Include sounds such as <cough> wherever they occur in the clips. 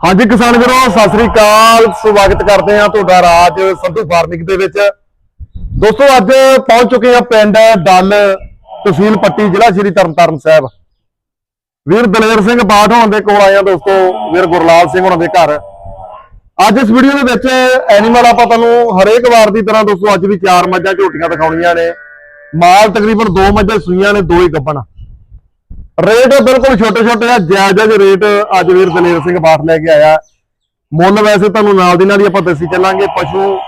ਹਾਂਜੀ ਕਿਸਾਨ ਵੀਰੋ, ਸਤਿ ਸ੍ਰੀ ਅਕਾਲ। ਸਵਾਗਤ ਕਰਦੇ ਹਾਂ ਤੁਹਾਡਾ ਰਾਜ ਸੰਧੂ ਫਾਰਮਿੰਗ ਦੇ ਵਿੱਚ। ਦੋਸਤੋ, ਅੱਜ ਪਹੁੰਚ ਚੁੱਕੇ ਹਾਂ ਪਿੰਡ ਡੱਲ ਤਹਿਸੀਲ ਪੱਟੀ, ਜ਼ਿਲ੍ਹਾ ਸ਼੍ਰੀ ਤਰਨਤਾਰਨ ਸਾਹਿਬ। ਵੀਰ ਦਲੇਰ ਸਿੰਘ ਬਾਠ ਹੋਣ ਦੇ ਕੋਲ ਆਏ ਹਾਂ ਦੋਸਤੋ, ਵੀਰ ਗੁਰਲਾਲ ਸਿੰਘ ਹੋਣਾ ਦੇ ਘਰ। ਅੱਜ ਇਸ ਵੀਡੀਓ ਦੇ ਵਿੱਚ ਐਨੀਮਲ ਆਪਾਂ ਤੁਹਾਨੂੰ ਹਰੇਕ ਵਾਰ ਦੀ ਤਰ੍ਹਾਂ ਦੋਸਤੋ, ਅੱਜ ਵੀ ਚਾਰ ਮੱਝਾਂ ਝੋਟੀਆਂ ਦਿਖਾਉਣੀਆਂ ਨੇ। ਮਾਲ ਤਕਰੀਬਨ ਦੋ ਮੱਝਾਂ ਸੂਈਆਂ ਨੇ, ਦੋ ਹੀ ਗੱਭਣ। ਰੇਟ ਬਿਲਕੁਲ ਛੋਟੇ ਛੋਟੇ ਆ, ਜਾਇਜ਼ ਜਾਇਜ਼ ਰੇਟ ਅੱਜ ਵੀਰ ਦਲੇਰ ਸਿੰਘ ਬਾਠ ਲੈ ਕੇ ਆਇਆ। ਮੁੱਲ ਵੈਸੇ ਤੁਹਾਨੂੰ ਨਾਲ ਦੀ ਨਾਲ ਹੀ ਆਪਾਂ ਦੱਸੀ ਚੱਲਾਂਗੇ, ਪਸ਼ੂ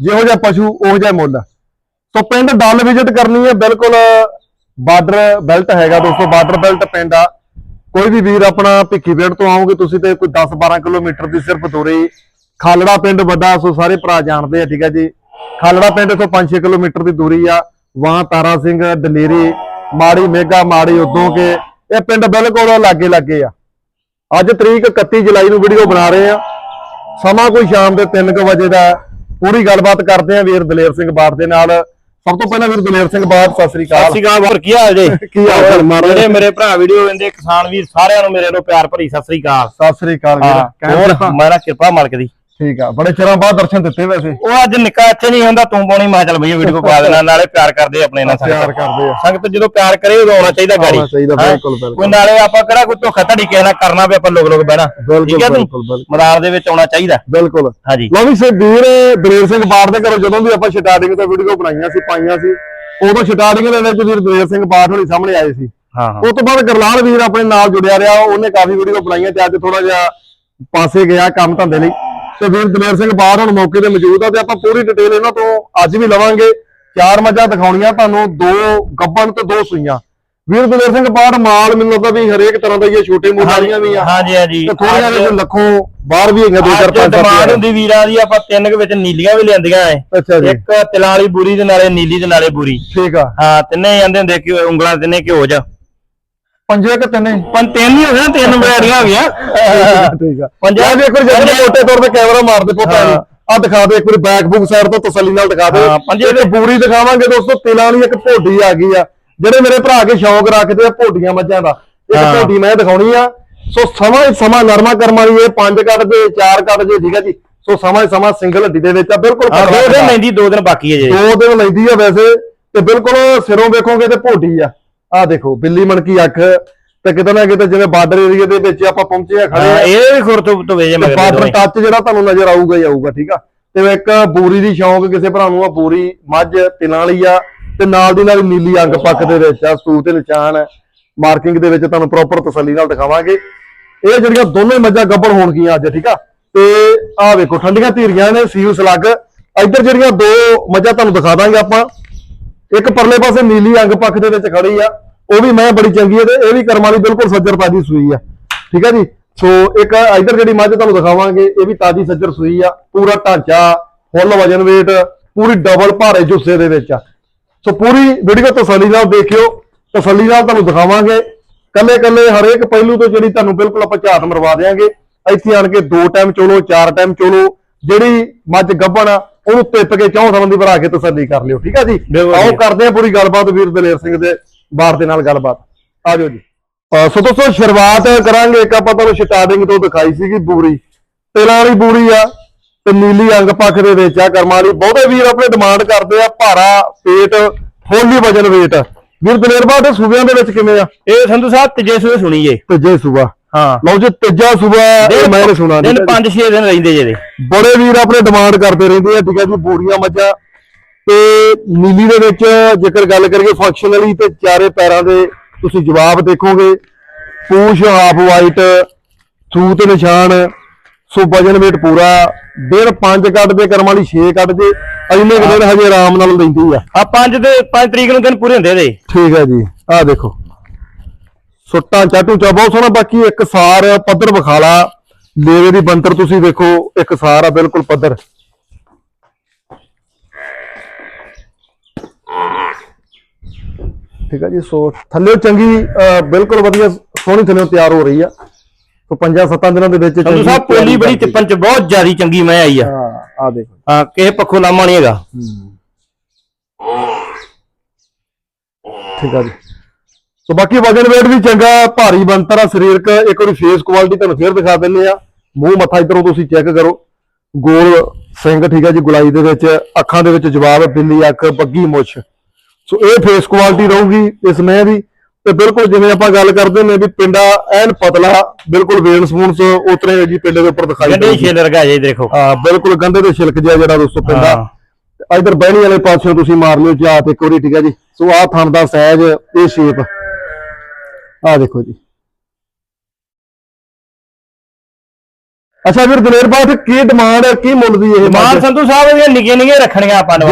ਜਿਹੋ ਜਿਹਾ ਪਸ਼ੂ, ਉਹੋ ਜਿਹਾ ਮੁੱਲ। ਸੋ ਪਿੰਡ ਡੱਲ ਵਿਜ਼ਿਟ ਕਰਨੀ ਹੈ, ਬਿਲਕੁਲ ਬਾਰਡਰ ਬੈਲਟ ਹੈਗਾ ਦੋਸਤੋ, ਬਾਰਡਰ ਬੈਲਟ ਪਿੰਡ ਆ। ਕੋਈ ਵੀ ਵੀਰ ਆਪਣਾ ਭਿੱਖੀ ਪਿੰਡ ਤੋਂ ਆਓਗੇ ਤੁਸੀਂ ਤੇ ਕੋਈ 10 12 ਕਿਲੋਮੀਟਰ ਦੀ ਸਿਰਫ ਦੂਰੀ। ਖਾਲੜਾ ਪਿੰਡ ਵੱਡਾ, ਸੋ ਸਾਰੇ ਭਰਾ ਜਾਣਦੇ ਆ, ਠੀਕ ਹੈ ਜੀ। ਖਾਲੜਾ ਪਿੰਡ ਤੋਂ 5-6 ਕਿਲੋਮੀਟਰ ਦੀ ਦੂਰੀ ਆ। ਵਾਂ ਤਾਰਾ ਸਿੰਘ ਦਲੇਰੀ ਮਾੜੀ ਮੇਗਾ ਮਾੜੀ ਉਦੋਂ ਕੇ ਇਹ ਪਿੰਡ ਬਿਲਕੁਲ ਲਾਗੇ ਲਾਗੇ ਆ ਅੱਜ ਤਰੀਕ 31 ਜੁਲਾਈ ਨੂੰ ਵੀਡੀਓ ਬਣਾ ਰਹੇ ਆ ਸਮਾਂ ਕੋਈ ਸ਼ਾਮ ਦੇ 3:00 ਵਜੇ ਦਾ। ਪੂਰੀ ਗੱਲਬਾਤ ਕਰਦੇ ਆ ਵੀਰ ਦਲੇਰ ਸਿੰਘ ਬਾਠ ਦੇ ਨਾਲ ਸਭ ਤੋਂ ਪਹਿਲਾਂ ਵੀਰ ਦਲੇਰ ਸਿੰਘ ਬਾਠ ਸਤਿ ਸ੍ਰੀ ਸਤਿ ਅਕਾਲ ਸ਼੍ਰੀ ਅਕਾਲ ਹੋਰ ਕੀ ਹਾਲ ਜੇ <laughs> ਕੀ ਹਾਲ ਮਹਾਰਾਜ? ਜਿਹੜੇ ਮੇਰੇ ਭਰਾ ਵੀਡੀਓ ਵੇਂਦੇ ਕਿਸਾਨ ਵੀਰ ਸਾਰਿਆਂ ਨੂੰ ਮੇਰੇ ਵੱਲੋਂ ਪਿਆਰ ਭਰੀ ਸਤਿ ਸ਼੍ਰੀ ਅਕਾਲ ਸਤਿ ਸ੍ਰੀ ਅਕਾਲ ਵੀਰ ਹੋਰ। ਮੇਰਾ ਕਿਰਪਾ ਮਾਲਕ ਦੀ ਠੀਕ ਆ ਬੜੇ ਚਿਰਾਂ ਬਾਅਦ ਦਰਸ਼ਨ ਦਿੱਤੇ ਵੈਸੇ। ਉਹ ਅੱਜ ਨਿੱਕਾ ਇੱਥੇ ਨਹੀਂ ਹੁੰਦਾ ਤੂੰ ਪਾਉਣੀ ਮੈਂ ਚੱਲ ਭਈਆ ਵੀਡੀਓ ਪਾ ਦੇਣਾ ਨਾਲੇ ਪਿਆਰ ਕਰਦੇ ਆਪਣੇ ਨਾਲ ਪਿਆਰ ਕਰਦੇ ਆ। ਸੰਗਤ ਜਦੋਂ ਪਿਆਰ ਕਰੇ ਉਦੋਂ ਆਉਣਾ ਚਾਹੀਦਾ ਗਾੜੀ। ਆਉਣਾ ਚਾਹੀਦਾ? ਬਿਲਕੁਲ, ਬਿਲਕੁਲ। ਕੋਈ ਨਾਲੇ ਆਪਾਂ ਕਿਹੜਾ ਕੋਈ ਧੋਖਾ ਧੜੀ ਕਿਸੇ ਨਾਲ ਕਰਨਾ ਵੀ ਆਪਾਂ ਲੋਕ ਲੋਕ ਬਹਿਣਾ। ਠੀਕ ਹੈ ਬਿਲਕੁਲ ਬਿਲਕੁਲ ਮੈਦਾਨ ਦੇ ਵਿੱਚ ਆਉਣਾ ਚਾਹੀਦਾ। ਬਿਲਕੁਲ। ਹਾਂਜੀ। ਲੋ ਵੀ ਸੇ ਵੀਰ ਦਲੇਰ ਸਿੰਘ ਬਾਠ ਦੇ ਘਰੋਂ ਜਦੋਂ ਵੀ ਆਪਾਂ ਸਟਾਰਟਿੰਗ ਤੋਂ ਵੀਡੀਓ ਬਣਾਈਆਂ ਸੀ ਪਾਈਆਂ ਸੀ ਉਦੋਂ ਸਟਾਰਟਿੰਗ ਦੇ ਵਿੱਚ ਵੀਰ ਦਲੇਰ ਸਿੰਘ ਬਾਠ ਹੋਣੀ ਸਾਹਮਣੇ ਆਏ ਸੀ। ਹਾਂ ਹਾਂ। ਉਸ ਤੋਂ ਬਾਅਦ ਗਰਲਾਲ ਵੀਰ ਆਪਣੇ ਨਾਲ ਜੁੜਿਆ ਰਿਹਾ ਉਹਨੇ ਕਾਫੀ ਵੀਡੀਓ ਬਣਾਈਆਂ ਤੇ ਅੱਜ ਥੋੜਾ ਜਿਹਾ ਪਾਸੇ ਗਿਆ ਕੰਮ ਧੰਦੇ ਲਈ। ਤੇ ਵੀਰ ਦਲੇਰ ਸਿੰਘ ਬਾਠ ਹੁਣ ਮੌਕੇ ਤੇ ਮੌਜੂਦ ਆ ਤੇ ਆਪਾਂ ਪੂਰੀ ਡਿਟੇਲ ਇਹਨਾਂ ਤੋਂ ਅੱਜ ਵੀ ਲਵਾਂਗੇ। ਚਾਰ ਮੱਝਾਂ ਦਿਖਾਉਣੀਆਂ ਤੁਹਾਨੂੰ ਦੋ ਗੱਬਣ ਤੇ ਦੋ ਸੂਈਆਂ। ਵੀਰ ਦਲੇਰ ਸਿੰਘ ਬਾਠ ਮਾਲ ਮੈਨੂੰ ਲੱਗਦਾ ਵੀ ਹਰੇਕ ਤਰ੍ਹਾਂ ਦਾ ਹੀ ਆ ਛੋਟੇ ਮੋਟੇ ਵਾਲੀਆਂ ਵੀ ਆ। ਹਾਂਜੀ ਹਾਂਜੀ। ਤੇ ਥੋੜੀਆਂ ਜਿਹੀ ਲੱਖੋਂ ਬਾਹਰ ਵੀ ਹੈਗੀਆਂ ਦੋ ਚਾਰ ਪੰਜ ਸੱਤ ਡਿਮਾਂਡ। ਹੁੰਦੀ ਵੀਰਾਂ ਦੀ ਆਪਾਂ ਤਿੰਨ ਕੁ ਵਿੱਚ ਨੀਲੀਆਂ ਵੀ ਲੈਂਦੀਆਂ ਐ। ਅੱਛਾ ਜੀ। ਇੱਕ ਤਿਲਾਂ ਵਾਲੀ ਬੂਰੀ ਦੇ ਨਾਲੇ ਨੀਲੀ ਦੇ ਨਾਲੇ ਬੂਰੀ। ਠੀਕ ਆ। ਹਾਂ ਤਿੰਨੇ ਜਾਂਦੇ ਹੁੰਦੇ ਕਿ ਉਂਗਲਾਂ ਤਿੰਨੇ ਘਿਓ ਜਾ ਪੰਜੇ ਕਿ ਤਿੰਨੇ? ਪਰ ਤਿੰਨ ਹੀ ਹੋ ਗਏ ਤਿੰਨ ਬੈਰੀਆਂ ਹੋ ਗਈਆਂ। ਠੀਕ ਆ। ਪੰਜਾਹ ਪੰਜਾਹ ਵੇਖੋ ਜਦੋਂ ਮੋਟੇ ਤੌਰ ਤੇ ਕੈਮਰਾ ਮਾਰਦੇ ਪੁੱਤਾਂ ਨੂੰ ਹਾਂ। ਆ ਦਿਖਾ ਦੇ ਇੱਕ ਵਾਰੀ ਬੈਕ ਬੁੱਕ ਸਾਈਡ ਤੋਂ ਤਸੱਲੀ ਨਾਲ ਦਿਖਾ ਦੇ। ਹਾਂ, ਪੰਜੇ ਇੱਕ ਬੂਰੀ ਦਿਖਾਵਾਂਗੇ ਦੋਸਤੋ ਤਿਲਾਂ ਵਾਲੀ ਇੱਕ ਭੋਡੀ ਆ ਗਈ ਆ। ਜਿਹੜੇ ਮੇਰੇ ਭਰਾ ਕੇ ਸ਼ੌਂਕ ਰੱਖਦੇ ਆ ਭੋਡੀਆਂ ਮੱਝਾਂ ਦਾ ਇੱਕ ਹਾਂ। ਭੋਡੀ ਮੈਂ ਦਿਖਾਉਣੀ ਆ। ਸੋ ਸਮਾਂ ਹੀ ਸਮਾਂ ਨਰਮਾ ਕਰਮਾਂ ਦੀ ਇਹ ਪੰਜ ਕੱਟ ਦੇ ਚਾਰ ਕੱਟ ਦੇ ਠੀਕ ਆ ਜੀ। ਸੋ ਸਮਾਂ ਹੀ ਸਮਾਂ ਸਿੰਗਲ ਹੱਡੀ ਦੇ ਵਿੱਚ ਆ ਬਿਲਕੁਲ ਹਾਂ ਦੋ ਪਤਲਾ ਦਿਨ ਲੈਂਦੀ ਦੋ ਦਿਨ ਬਾਕੀ ਹੈ ਜੇ। ਦੋ ਦਿਨ ਲੈਂਦੀ ਆ ਵੈਸੇ ਤੇ ਬਿਲਕੁਲ ਸਿਰੋਂ ਵੇਖੋਗੇ ਤੇ ਭੋਡੀ ਆ। ਆ ਦੇਖੋ ਬਿੱਲੀ ਮਣਕੀ ਅੱਖ ਤੇ ਕਿਤੇ ਨਾ ਕਿਤੇ ਜਿਵੇਂ ਬਾਰਡਰ ਏਰੀਆ ਦੇ ਵਿੱਚ ਆਪਾਂ ਪਹੁੰਚੇ ਆ ਖੜੇ ਹਾਂ ਆ ਇਹ ਵੀ ਖੁਰ ਤੋਂ ਵੇਜੇ ਤੇ ਮਗਰ ਬਾਰਡਰ। ਟੱਚ ਜਿਹੜਾ ਤੁਹਾਨੂੰ ਨਜ਼ਰ ਆਊਗਾ ਹੀ ਆਊਗਾ ਠੀਕ ਆ? ਤੇ ਇੱਕ ਬੂਰੀ ਦੀ ਸ਼ੌਂਕ ਕਿਸੇ ਭਰਾ ਨੂੰ ਆ ਬੂਰੀ ਮੱਝ ਤਿਲਾਂ ਵਾਲੀ ਆ ਤੇ ਨਾਲ ਦੀ ਨਾਲ ਨੀਲੀ ਅੰਗ ਪੱਕ ਦੇ ਵਿੱਚ ਆ ਸੂ ਤੇ ਨਿਸ਼ਾਨ ਹੈ ਮਾਰਕਿੰਗ ਦੇ ਵਿੱਚ ਤੁਹਾਨੂੰ ਪ੍ਰੋਪਰ ਤਸੱਲੀ ਨਾਲ ਦਿਖਾਵਾਂਗੇ। ਇਹ ਜਿਹੜੀਆਂ ਦੋਨੋਂ ਮੱਝਾਂ ਗੱਭਣ ਹੋਣਗੀਆਂ ਅੱਜ ਠੀਕ ਆ? ਤੇ ਆਹ ਵੇਖੋ ਠੰਡੀਆਂ ਧੀਰੀਆਂ ਨੇ ਸੀਊ ਸਲੱਗ। ਇੱਧਰ ਜਿਹੜੀਆਂ ਦੋ ਮੱਝਾਂ ਤੁਹਾਨੂੰ ਦਿਖਾ ਦਾਂਗੇ ਆਪਾਂ। ਇੱਕ ਪਰਲੇ ਪਾਸੇ ਨੀਲੀ ਅੰਗ ਪੱਖ ਦੇ ਵਿੱਚ ਖੜੀ ਆ, ਉਹ ਵੀ ਮੈਂ ਬੜੀ ਚੰਗੀ ਹੈ ਤੇ ਇਹ ਵੀ ਕਰਮਾਂ ਦੀ ਬਿਲਕੁਲ ਸੱਜਰ ਤਾਜੀ ਸੂਈ ਆ। ਠੀਕ ਹੈ ਜੀ? ਸੋ ਇੱਕ ਇੱਧਰ ਜਿਹੜੀ ਮੱਝ ਤੁਹਾਨੂੰ ਦਿਖਾਵਾਂਗੇ, ਇਹ ਵੀ ਤਾਜੀ ਸੱਜਰ ਸੂਈ ਆ, ਪੂਰਾ ਢਾਂਚਾ, ਫੁੱਲ ਵਜਨ weight, ਪੂਰੀ ਡਬਲ ਭਾਰੇ ਜੁੱਸੇ ਦੇ ਵਿੱਚ ਆ। ਸੋ ਪੂਰੀ ਵੀਡੀਓ ਤਸੱਲੀ ਨਾਲ ਦੇਖਿਓ, ਤਸੱਲੀ ਨਾਲ ਤੁਹਾਨੂੰ ਦਿਖਾਵਾਂਗੇ। ਕੱਲੇ ਕੱਲੇ ਹਰੇਕ ਪਹਿਲੂ ਤੋਂ ਜਿਹੜੀ ਤੁਹਾਨੂੰ ਬਿਲਕੁਲ ਆਪਾਂ ਝਾਤ ਮਰਵਾ ਦੇਾਂਗੇ ਇੱਥੇ ਆਣ ਕੇ ਦੋ ਟਾਈਮ ਚੋਲੋ, ਚਾਰ ਟਾਈਮ ਚੋਲੋ, ਜਿਹੜੀ ਮੱਝ ਗੱਭਣ ਆ ਉਹਨੂੰ ਤਿੱਪ ਕੇ ਚੌਂ ਦੀ ਭਰਾ ਕੇ ਤਸੱਲੀ ਕਰ ਲਿਓ ਠੀਕ ਆ ਜੀ? ਆਓ। ਕਰਦੇ ਆ ਪੂਰੀ ਗੱਲਬਾਤ ਵੀਰ ਦਲੇਰ ਸਿੰਘ ਦੇ ਬਾਰ ਦੇ ਨਾਲ ਗੱਲਬਾਤ। ਆ ਜਾਓ ਜੀ। ਸੋ ਦੋਸਤੋ ਸ਼ੁਰੂਆਤ ਕਰਾਂਗੇ ਇੱਕ ਆਪਾਂ ਤੁਹਾਨੂੰ ਸਟਾਰਟਿੰਗ ਤੋਂ ਦਿਖਾਈ ਸੀਗੀ ਬੂਰੀ। ਤੇਲਾਂ ਵਾਲੀ ਬੂਰੀ ਆ ਤੇ ਨੀਲੀ ਅੰਗ ਪੱਖ ਦੇ ਵਿੱਚ ਆ ਕਰਮਾਂ ਵਾਲੀ। ਬਹੁਤੇ ਵੀਰ ਆਪਣੇ ਡਿਮਾਂਡ ਕਰਦੇ ਆ ਭਾਰਾ ਪੇਟ ਫੁੱਲੀ ਵਜਨ weight ਵੀਰ ਦਲੇਰ ਬਾਦ ਸੂਬਿਆਂ ਦੇ ਵਿੱਚ ਕਿਵੇਂ ਆ? ਇਹ ਸੰਧੂ ਸਾਹਿਬ ਤੀਜੇ ਸੂਏ ਸੁਣੀ ਜੇ। ਤੀਜੇ ਸੂਬਾ ਹਾਂ। ਲਓ ਜੀ ਤੀਜਾ ਸੂਬਾ ਇਹ ਮੈਂ ਸੁਣਾ ਦਿਨ ਦਿੱਤਾ ਜੀ। 5-6 ਦਿਨ ਰਹਿੰਦੇ ਜੇ ਦੇ ਬੜੇ ਵੀਰ ਆਪਣੇ ਡਿਮਾਂਡ ਕਰਦੇ ਰਹਿੰਦੇ ਆ ਠੀਕ ਹੈ ਜੀ ਬੂਰੀਆਂ ਮੱਝਾਂ। ਤੇ ਨੀਲੀ ਦੇ ਵਿੱਚ ਜੇਕਰ ਗੱਲ ਕਰੀਏ ਫੰਕਸ਼ਨਲੀ ਤੇ ਚਾਰੇ ਪੈਰਾਂ ਦੇ ਤੁਸੀਂ ਜਵਾਬ ਦੇਖੋਗੇ। ਪੂਛ ਹਾਫ ਵਾਈਟ ਸੂਤ ਨਿਸ਼ਾਨ ਸੋ ਵਜਨ weight ਪੂਰਾ। ਦਿਨ 5 ਕੱਢ ਦੇ ਕਰਮ ਵਾਲੀ 6 ਕੱਢ ਦੇ ਕੁ ਦਿਨ ਹਜੇ ਆਰਾਮ ਨਾਲ ਲੈਂਦੀ ਆ। ਆ 5 ਦੇ 5 ਤਰੀਕ ਨੂੰ ਦਿਨ ਪੂਰੇ ਹੁੰਦੇ ਦੇ ਠੀਕ ਹੈ ਜੀ ਆਹ ਦੇਖੋ। ਸੁੱਟਾਂ ਚਾਟੂ ਚਾ ਬਹੁਤ ਸੋਹਣਾ ਬਾਕੀ ਇੱਕ ਸਾਰ ਪੱਧਰ ਵਿਖਾਲਾ ਲੇਵੇ ਦੀ ਬੰਤਰ ਤੁਸੀਂ ਵੇਖੋ ਇੱਕ ਸਾਰ ਆ ਬਿਲਕੁਲ ਪੱਧਰ। ਠੀਕ ਹੈ ਜੀ ਸੋ ਥੱਲੇ ਚੰਗੀ ਬਿਲਕੁਲ ਵਧੀਆ ਸੋਹਣੀ ਥੱਲੇ ਤਿਆਰ ਹੋ ਰਹੀ ਆ। ਸੋ ਪੰਜਾਂ ਸੱਤਾਂ ਦਿਨਾਂ ਦੇ ਵਿੱਚ ਸੰਧੂ ਚੰਗੀ ਸਾਹਿਬ ਪੋਲੀ ਬੜੀ ਤਿੱਪਣ ਚ ਬਹੁਤ ਜ਼ਿਆਦੀ ਚੰਗੀ ਮੈਂ ਆਈ ਆ। ਹਾਂ ਆ ਦੇਖੋ। ਹਾਂ ਕਿਸੇ ਪੱਖੋਂ ਲਾਮਾ ਨਹੀਂ ਹੈਗਾ। ਠੀਕ ਆ ਜੀ। ਸੋ ਬਾਕੀ ਵਜਨ weight ਵੀ ਚੰਗਾ ਭਾਰੀ ਬੰਤਰ ਆ ਸਰੀਰਕ। ਇੱਕ ਵਾਰੀ ਫੇਸ ਕੁਆਲਿਟੀ ਤੁਹਾਨੂੰ ਫੇਰ ਦਿਖਾ ਦਿੰਨੇ ਆ। ਮੂੰਹ ਮੱਥਾ ਇਧਰੋਂ ਤੁਸੀਂ ਚੈੱਕ ਕਰੋ। ਗੋਲ ਸਿੰਘ ਠੀਕ ਹੈ ਜੀ ਗੁਲਾਈ ਦੇ ਵਿੱਚ ਅੱਖਾਂ ਦੇ ਵਿੱਚ ਜਵਾਬ ਬਿੱਲੀ ਅੱਖ ਬੱਗੀ ਮੁੱਛ। ਸੋ ਇਹ ਫੇਸ ਕੁਆਲਿਟੀ ਰਹੂਗੀ ਇਸ ਮੈਂ ਦੀ। ਤੇ ਬਿਲਕੁਲ ਜਿਵੇਂ ਆਪਾਂ ਗੱਲ ਕਰਦੇ ਨੇ ਵੀ ਪਿੰਡਾ ਐਨ ਪਤਲਾ ਬਿਲਕੁਲ ਵੇਨ ਸਪੂਨਸ ਉਤਰੇ ਜੀ ਪਿੰਡੇ ਦੇ ਉੱਪਰ ਦਿਖਾਈ ਦੇਊਗੀ। ਛੇਲ ਰਗਾ ਜੇ ਦੇਖੋ। ਹਾਂ ਬਿਲਕੁਲ ਗੰਦੇ ਦੇ ਛਿਲਕ ਜਿਹਾ ਜਿਹੜਾ ਦੋਸਤੋ ਪਿੰਡਾ। ਇਧਰ ਬਹਿਣੀ ਵਾਲੇ ਪਾਸਿਓਂ ਤੁਸੀਂ ਮਾਰ ਲਿਓ ਚਾਤ ਇੱਕ ਵਾਰੀ ਠੀਕ ਹੈ ਜੀ। ਸੋ ਆਹ ਥਣ ਦਾ ਸਾਈਜ਼ ਇਹ ਸ਼ੇਪ ਆਹ ਦੇਖੋ ਜੀ। ਅੱਛਾ ਫਿਰ ਦਲੇਰ ਬਾਤ ਕੀ ਡਿਮਾਂਡ ਹੈ ਕੀ ਮੁੱਲ ਦੀ ਇਹ ਮਾਨ? ਸੰਧੂ ਸਾਹਿਬ ਦੀਆਂ ਨਿੱਕੀਆਂ ਨਿੱਕੀਆਂ ਰੱਖਣੀਆਂ ਆਪਾਂ ਨੇ।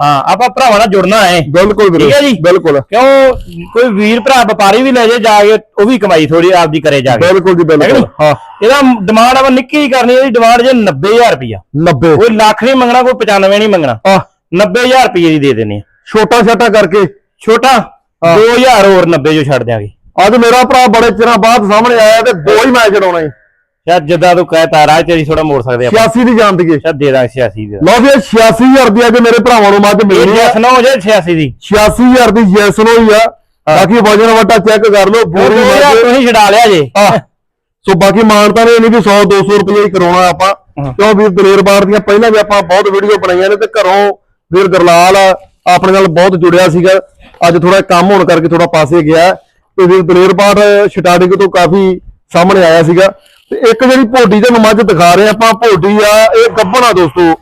ਹਾਂ ਆਪਾਂ ਭਰਾਵਾਂ ਨਾਲ ਜੁੜਨਾ ਹੈ। ਬਿਲਕੁਲ ਵੀਰੇ ਠੀਕ ਹੈ ਜੀ। ਬਿਲਕੁਲ। ਕਿਉਂ ਕੋਈ ਵੀਰ ਭਰਾ ਵਪਾਰੀ ਵੀ ਲੈ ਜੇ ਜਾ ਕੇ ਉਹ ਵੀ ਕਮਾਈ ਥੋੜੀ ਆਪਦੀ ਕਰੇ ਜਾ ਕੇ। ਬਿਲਕੁਲ ਜੀ ਹੈ ਬਿਲਕੁਲ? ਹਾਂ। ਇਹਦਾ ਡਿਮਾਂਡ ਆਪਾਂ ਨਿੱਕੀ ਹੀ ਕਰਨੀ ਇਹਦੀ ਡਿਮਾਂਡ ਜੇ 90000 ਰੁਪਇਆ 90 ਕੋਈ ਲੱਖ ਨਹੀਂ ਮੰਗਣਾ ਕੋਈ 95 ਨਹੀਂ ਮੰਗਣਾ। ਆ 90000 ਰੁਪਏ ਦੀ ਦੇ ਦੇਣੇ ਆ ਛੋਟਾ ਛਾਟਾ ਕਰਕੇ। ਛੋਟਾ 2000 ਹੋਰ 90 ਜੋ ਛੱਡ ਦਿਆਂਗੇ। ਅੱਜ ਮੇਰਾ ਭਰਾ ਬੜੇ ਚਿਰਾਂ ਬਾਅਦ ਸਾਹਮਣੇ ਆਇਆ ਤੇ ਦੋ ਹੀ ਮੈਚ ਲਾਉਣਾ ਹੈ ਸ਼ਾਇਦ ਜਿੱਦਾਂ ਤੂੰ ਕਹਿਤਾ ਰਾਜ ਤੇਰੀ ਥੋੜਾ ਮੋੜ ਸਕਦੇ ਆਪਾਂ। 86 ਦੀ ਜਾਣ ਦੀਏ। ਸ਼ਾਇਦ ਦੇ ਦਾਂਗੇ 86 ਦੀ। ਲਓ ਵੀ ਇਹ 86000 ਦੀ ਅੱਜ ਮੇਰੇ ਭਰਾਵਾਂ ਨੂੰ ਮੱਝ ਮਿਲਣੀ ਹੈ ਜੈਸ ਨਾ ਹੋ ਜਾਏ 86 ਦੀ। 86000 ਦੀ ਜੈਸਨ ਹੋਈ ਆ। ਬਾਕੀ ਵਜਨ ਵਟਾ ਚੈੱਕ ਕਰ ਲਓ ਉਹ ਪੂਰੀ 2000 ਮੱਝ। ਤੁਸੀਂ ਛਡਾ ਲਿਆ ਜੇ। ਸੋ ਬਾਕੀ ਮਾਨਤਾ ਨੇ ਨਹੀਂ ਵੀ 100 200 ਰੁਪਏ ਹੀ ਕਰਾਉਣਾ ਆਪਾਂ। ਹਾਂ। ਕਿਉਂ ਵੀਰ ਦਲੇਰ ਬਾੜ ਦੀਆਂ ਪਹਿਲਾਂ ਵੀ ਆਪਾਂ ਬਹੁਤ ਵੀਡੀਓ ਬਣਾਈਆਂ ਨੇ ਤੇ ਘਰੋਂ ਵੀਰ ਗਰਲਾਲ ਆਪਣੇ ਨਾਲ ਬਹੁਤ ਜੁੜਿਆ ਸੀਗਾ। ਅੱਜ ਥੋੜਾ ਕੰਮ ਹੋਣ ਕਰਕੇ ਥੋੜਾ ਪਾਸੇ ਗਿਆ। ਤੇ ਦਲੇਰ ਬਾੜ ਸਟਾਰਟਿੰਗ ਤੋਂ ਕਾਫੀ ਸਾਹਮਣੇ ਆਇਆ ਸੀਗਾ ਤੇ ਇੱਕ ਜਿਹੜੀ ਭੋਡੀ ਤੇ ਮੱਝ ਦਿਖਾ ਰਹੇ ਆਪਾਂ ਭੋਡੀ ਆ ਇਹ ਗੱਭਣਾ ਦੋਸਤੋ।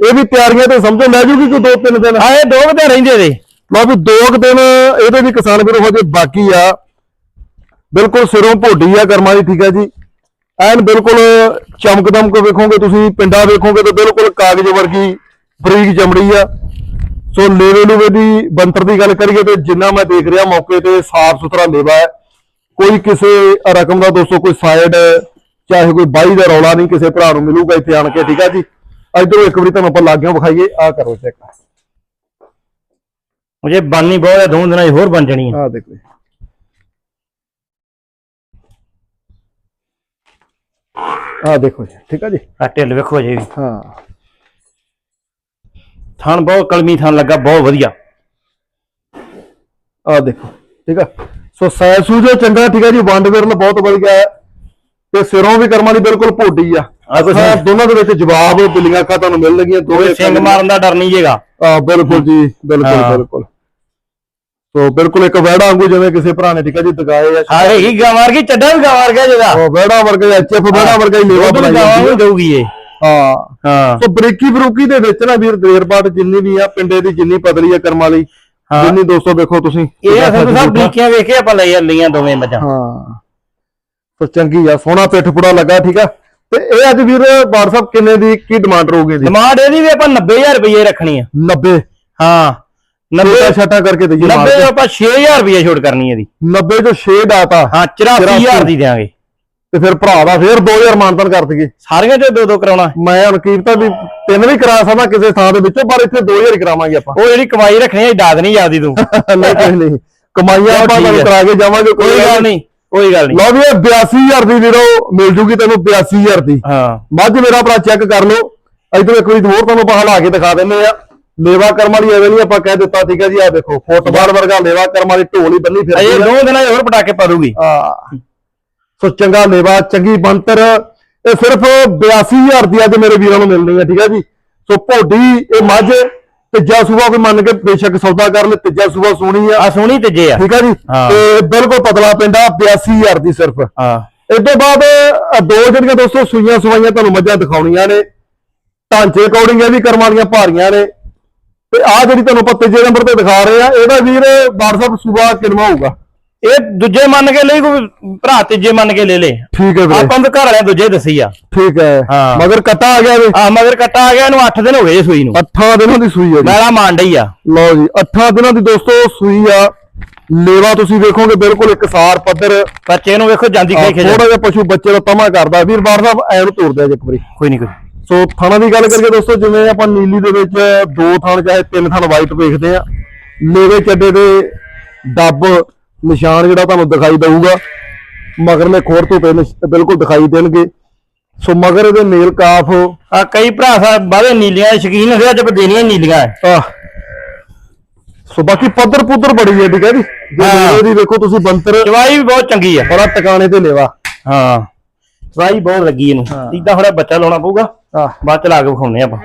ਇਹ ਵੀ ਤਿਆਰੀਆਂ ਤੇ ਸਮਝੋ ਲੈ ਜੂਗੀ ਕੋਈ ਦੋ ਤਿੰਨ ਦਿਨ? ਹਾਂ ਇਹ ਦੋ ਕੁ ਤਾਂ ਰਹਿੰਦੇ ਦੇ ਲਓ ਵੀ ਦੋ ਕੁ ਦਿਨ ਇਹਦੇ ਵੀ ਕਿਸਾਨ ਵੀਰੋ ਹਜੇ ਬਾਕੀ ਆ। ਬਿਲਕੁਲ ਸਿਰੋਂ ਭੋਡੀ ਆ ਕਰਮਾਂ ਦੀ ਠੀਕ ਹੈ ਜੀ। ਐਨ ਬਿਲਕੁਲ ਚਮਕ ਦਮਕ ਵੇਖੋਗੇ ਤੁਸੀਂ ਪਿੰਡਾ ਵੇਖੋਗੇ ਤਾਂ ਬਿਲਕੁਲ ਕਾਗਜ਼ ਵਰਗੀ ਬਰੀਕ ਚਮੜੀ ਆ। ਸੋ ਲੇਵੇ ਲੂਵੇ ਦੀ ਬੰਤਰ ਦੀ ਗੱਲ ਕਰੀਏ ਤੇ ਜਿੰਨਾ ਮੈਂ ਦੇਖ ਰਿਹਾ ਮੌਕੇ ਤੇ ਸਾਫ਼ ਸੁਥਰਾ ਲੇਵਾ ਹੈ। ਕੋਈ ਕਿਸੇ ਰਕਮ ਦਾ ਦੋਸਤੋ ਕੋਈ ਸਾਈਡ ਚਾਹੇ ਕੋਈ ਬਾਈ ਦਾ ਰੌਲਾ ਨਹੀਂ ਕਿਸੇ ਭਰਾ ਨੂੰ ਮਿਲੂਗਾ ਇੱਥੇ ਆਣ ਕੇ ਠੀਕ ਹੈ ਜੀ? ਇਧਰੋਂ ਇੱਕ ਵਾਰੀ ਤੁਹਾਨੂੰ ਆਪਾਂ ਲਾਗਿਆਂ ਵਿਖਾਈਏ ਆ ਕਰੋ ਚੈੱਕ ਜੇ ਬਣਨੀ ਬਹੁਤ ਹੈ ਦੋ ਦਿਨਾਂ 'ਚ ਹੋਰ ਬਣ ਜਾਣੀ ਆ ਦੇਖੋ। ਆ ਦੇਖੋ ਜੀ ਠੀਕ ਆ ਜੀ? ਆ ਢਿੱਲ ਵੇਖੋ ਜੇ ਹਾਂ। ਥਣ ਬਹੁਤ ਕਲਮੀ ਥਣ ਲੱਗਾ ਬਹੁਤ ਵਧੀਆ। ਆ ਦੇਖੋ ਠੀਕ ਆ? ਸੋ ਸੈਸੂ ਜੋ ਚੰਗਾ ਠੀਕ ਆ ਜੀ ਵੰਡ ਵਿਰਲ ਬਹੁਤ ਵਧੀਆ ਹੈ। ਤੇ ਸਿਰੋਂ ਵੀ ਕਰਮਾਂ ਦੀ ਬਿਲਕੁਲ ਭੋਡੀ ਆ। ਅੱਛਾ ਦੋਨਾਂ ਦੇ ਵਿੱਚ ਜਵਾਬ ਬਿੱਲੀਆਂ ਕਾ ਤੁਹਾਨੂੰ ਮਿਲਣਗੀਆਂ ਦੋਵੇਂ ਸਿੰਘ ਮਾਰਨ ਦਾ ਡਰ ਨਹੀਂ ਜੇਗਾ। ਆ ਬਿਲਕੁਲ ਜੀ ਬਿਲਕੁਲ ਹਾਂ। ਬਿਲਕੁਲ। ਸੋ ਬਿਲਕੁਲ ਇੱਕ ਵਹਿੜਾ ਵਾਂਗੂ ਜਿਵੇਂ ਕਿਸੇ ਭਰਾ ਨੇ ਠੀਕ ਆ ਜੀ ਦਗਾਏ ਆ ਹਾਂ ਹੈਗੀ ਗਾਵਾਰ ਕੀ ਚੱਡਾ ਵੀ ਗਾਵਾਰ ਗਿਆ ਜਿਹਦਾ। ਉਹ ਵਹਿੜਾ ਵਰਗਾ ਐਚਐਫ ਵਹਿੜਾ ਵਰਗਾ ਹੀ ਲੇਵਾ ਬਣਾਈ। ਦਊਗੀ ਇਹ। ਹਾਂ। ਹਾਂ। ਸੋ ਬਰੀਕੀ ਬਰੂਕੀ ਦੇ ਵਿੱਚ ਨਾ ਵੀਰ ਦੇਰਬਾਟ ਜਿੰਨੀ ਵੀ ਆ ਪਿੰਡੇ ਦੀ ਜਿੰਨੀ ਪਤਲੀ ਆ ਕਰਮਾਂ ਲਈ ਹਾਂ। ਜਿੰਨੀ ਦੋਸਤੋ ਵੇਖੋ ਤੁਸੀਂ। ਇਹ ਅਸਲ ਸਭ ਬਰੀਕੀਆਂ ਵੇਖ ਆਪਾਂ ਲਈ ਲਈਆਂ ਦੋਵੇਂ ਮੱਝਾਂ। ਹਾਂ। ਸੋ ਚੰਗੀ ਆ ਸੋਹਣਾ ਪਿੱਠ ਪੁੜਾ ਲੱਗਾ ਠੀਕ ਆ। ਤੇ ਇਹ ਅੱਜ ਵੀਰ ਬਾੜ ਸਾਹਿਬ ਕਿੰਨੇ ਦੀ ਕੀ ਡਿਮਾਂਡ ਰਹੂਗੀ ਦੀ ਡਿਮਾਂਡ ਇਹਦੀ ਵੀ ਆਪਾਂ 90000 ਰੁਪਏ ਰੱਖਣੀ ਆ। 90 ਹਾਂ। 90 90 ਛਟਾ ਕਰਕੇ ਦਈਏ 90 ਤੋਂ। ਆਪਾਂ 6000 ਰੁਪਏ ਛੋਟ ਕਰਨੀ ਇਹਦੀ। 90 ਚੋਂ 6 ਡਾਟਾ ਹਾਂ 84000 ਦੀ ਦਿਆਂਗੇ। ਤੇ ਫਿਰ ਭਰਾ ਦਾ ਫਿਰ 2000 ਮਾਨਤਨ ਕਰ ਦਈਏ। ਸਾਰੀਆਂ ਚੋਂ ਦੋ ਦੋ ਕਰਾਉਣਾ ਮੈਂ ਹੁਣ ਕੀਮਤਾਂ ਵੀ ਤਿੰਨ ਵੀ ਕਰਾ ਸਕਦਾ ਕਿਸੇ ਥਾਂ ਦੇ ਵਿੱਚੋਂ ਪਰ ਇੱਥੇ 2000 ਹੀ ਕਰਾਵਾਂਗੇ ਆਪਾਂ। ਉਹ ਜਿਹੜੀ ਕਮਾਈ ਰੱਖਣੀ ਹੈ ਦਾਦ ਨਹੀਂ ਜਾਂਦੀ ਤੂੰ। <laughs> ਨਹੀਂ ਕੋਈ ਨਹੀਂ। ਕਮਾਈਆਂ ਆਪਾਂ ਤੁਹਾਨੂੰ ਹੈ। ਕਰਾ ਕੇ ਜਾਵਾਂਗੇ ਕੋਈ ਗੱਲ ਨਹੀਂ। ਕੋਈ ਗੱਲ ਨਹੀਂ। ਲਓ ਵੀ ਇਹ 82000 ਦੀ ਵੀਰੋ ਮਿਲ ਜੂਗੀ ਤੈਨੂੰ 82000 ਦੀ। ਹਾਂ। ਮੱਝ ਮੇਰਾ ਭਰਾ ਚੈੱਕ ਕਰ ਲਓ। ਇਧਰ ਇੱਕ ਵਾਰੀ ਹੋਰ ਤੁਹਾਨੂੰ ਆਪਾਂ ਲਾ ਕੇ ਦਿਖਾ ਦਿੰਦੇ ਆ ਲੇਵਾ ਕਰਮ ਵਾਲੀ ਐਵੇਂ ਨਹੀਂ ਆਪਾਂ ਕਹਿ ਦਿੱਤਾ ਠੀਕ ਹੈ ਜੀ? ਆ ਦੇਖੋ ਫੁੱਟਬਾਲ ਵਰਗਾ ਲੇਵਾ ਕਰਮ ਵਾਲੀ ਢੋਲ ਹੀ ਬੰਨੀ ਅਜੇ ਫਿਰਦੀ ਦੋ ਦਿਨਾਂ 'ਚ ਹੋਰ ਪਟਾਕੇ ਪਾ ਦੂਗੀ। ਆ ਸੋ ਚੰਗਾ ਲੇਵਾ ਚੰਗੀ ਬੰਤਰ ਇਹ ਸਿਰਫ 82000 ਦੀ ਅੱਜ ਮੇਰੇ ਵੀਰਾਂ ਨੂੰ ਮਿਲਣੀ ਹੈ ਠੀਕ ਹੈ ਜੀ? ਸੋ ਭੋਡੀ ਇਹ ਮੱਝ ਤੀਜਾ ਸੂਬਾ ਕੋਈ ਮੰਨ ਕੇ ਬੇਸ਼ੱਕ ਸੌਦਾ ਕਰ ਲੈ ਤੀਜਾ ਸੂਬਾ ਸੋਹਣੀ ਆ। ਆ ਸੋਹਣੀ ਤੇ ਜੇ ਆ। ਠੀਕ ਹੈ ਜੀ। ਤੇ ਬਿਲਕੁਲ ਪਤਲਾ ਪਿੰਡਾ 82000 ਦੀ ਸਿਰਫ। ਹਾਂ। ਇਸ ਤੋਂ ਬਾਅਦ ਦੋ ਜਿਹੜੀਆਂ ਦੋਸਤੋ ਸੂਈਆਂ ਸਵਾਈਆਂ ਤੁਹਾਨੂੰ ਮੱਝਾਂ ਦਿਖਾਉਣੀਆਂ ਨੇ। ਢਾਂਚੇ ਅਕੋਰਡਿੰਗ ਇਹ ਵੀ ਕਰਮ ਵਾਲੀਆਂ ਭਾਰੀਆਂ ਨੇ। ਤੇ ਆ ਜਿਹੜੀ ਤੁਹਾਨੂੰ ਆਪਾਂ ਤੀਜੇ ਨੰਬਰ ਤੇ ਦਿਖਾ ਰਹੇ ਆ ਇਹਦਾ ਵੀਰ WhatsApp ਸੂਬਾ ਕਿੰਨਾ ਹੋਊਗਾ? ਇਹ ਦੂਜੇ ਮੰਨ ਕੇ ਲਈ ਕੋਈ ਭਰਾ ਤੀਜੇ ਮੰਨ ਕੇ ਲੈ ਲੈ। ਠੀਕ ਹੈ ਵੀਰੇ। ਆਪਾਂ ਨੂੰ ਘਰ ਵਾਲਿਆਂ ਦੂਜੇ ਦੱਸੀ ਆ। ਠੀਕ ਹੈ। ਹਾਂ। ਮਗਰ ਕੱਟਾ ਆ ਗਿਆ ਵੇ ਆ ਮਗਰ ਕੱਟਾ ਆ ਗਿਆ ਇਹਨੂੰ 8 ਦਿਨ ਹੋ ਗਏ ਜੀ ਸੂਈ ਨੂੰ। 8 ਦਿਨਾਂ ਦੀ ਸੂਈ ਹੈ ਜੀ। ਮੈਲਾ ਮਾਣ ਡਈ ਆ। ਲਓ ਜੀ 8 ਦਿਨਾਂ ਦੀ ਦੋਸਤੋ ਸੂਈ ਆ। ਲੇਵਾ ਤੁਸੀਂ ਵੇਖੋਗੇ ਬਿਲਕੁਲ ਇੱਕਸਾਰ ਪੱਧਰ। ਬੱਚੇ ਨੂੰ ਵੇਖੋ ਜਾਂਦੀ ਖਾਈ ਖੇਜ ਥੋੜਾ ਜਿਹਾ ਪਸ਼ੂ ਬੱਚੇ ਦਾ ਤਮਾ ਕਰਦਾ। ਵੀਰ ਬਾਰ ਸਾਹਿਬ ਐ ਨੂੰ ਤੋੜਦੇ ਆ ਜੀ ਇੱਕ ਵਾਰੀ। ਕੋਈ ਨਹੀਂ ਕੋਈ ਸੋ ਥਾਣਾ ਦੀ ਗੱਲ ਕਰੀਏ ਦੋਸਤੋ ਜਿਵੇਂ ਆਪਾਂ ਨੀਲੀ ਦੇ ਵਿੱਚ ਦੋ ਥਣ ਚਾਹੇ ਤਿੰਨ ਥਣ ਵਾਈਟ ਵੇਖਦੇ ਆ। ਲੇਵੇ ਚੱਡੇ ਦੇ ਡੱਬ ਨਿਸ਼ਾਨ ਜਿਹੜਾ ਤੁਹਾਨੂੰ ਦਿਖਾਈ ਦਊਗਾ ਮਗਰਲੇ ਖੋਰ ਤੋਂ ਤੇ ਬਿਲਕੁਲ ਦਿਖਾਈ ਦੇਣਗੇ। ਸੋ ਮਗਰ ਇਹਦੇ ਨੇਲ ਕਾਫ ਆ ਕਈ ਭਰਾ ਸਾਹਿਬ ਬਾਹਲੇ ਨੀਲੀਆਂ ਦੇ ਸ਼ੌਕੀਨ ਹੁੰਦੇ ਅੱਜ ਹੀ ਨੀਲੀਆਂ। ਆਹ। ਸੋ ਬਾਕੀ ਪੱਧਰ ਪੁੱਧਰ ਬੜੀ ਹੈ ਠੀਕ ਹੈ ਜੀ? ਜੇ ਦੀ ਵੇਖੋ ਤੁਸੀਂ ਬੰਤਰ। ਚਵਾਈ ਵੀ ਬਹੁਤ ਚੰਗੀ ਆ। ਬੜਾ ਟਿਕਾਣੇ ਤੇ ਲੇਵਾ। ਹਾਂ। ਚਵਾਈ ਬਹੁਤ ਲੱਗੀ ਇਹਨੂੰ। ਇਦਾਂ ਥੋੜਾ ਬੱਚਾ ਲਾਉਣਾ ਪਊਗਾ। ਬਾਅਦ ਚ ਲਾ ਕੇ ਵਿਖਾਉਣੇ ਆਪਾਂ।